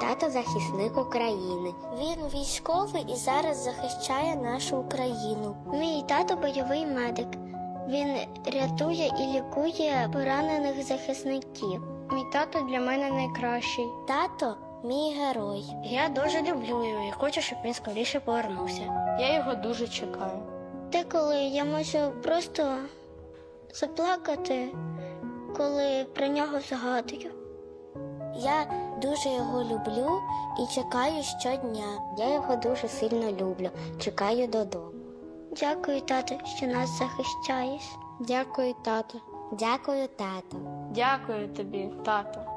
тато захисник України. Він військовий і зараз захищає нашу Україну. Мій тато бойовий медик. Він рятує і лікує поранених захисників. Мій тато для мене найкращий. Тато мій герой. Я дуже люблю його і хочу, щоб він скоріше повернувся. Я його дуже чекаю. Деколи я можу просто заплакати, коли про нього згадую. Я дуже його люблю і чекаю щодня. Я його дуже сильно люблю. Чекаю додому. Дякую, тато, що нас захищаєш. Дякую, тато. Дякую, тато. Дякую тобі, тато.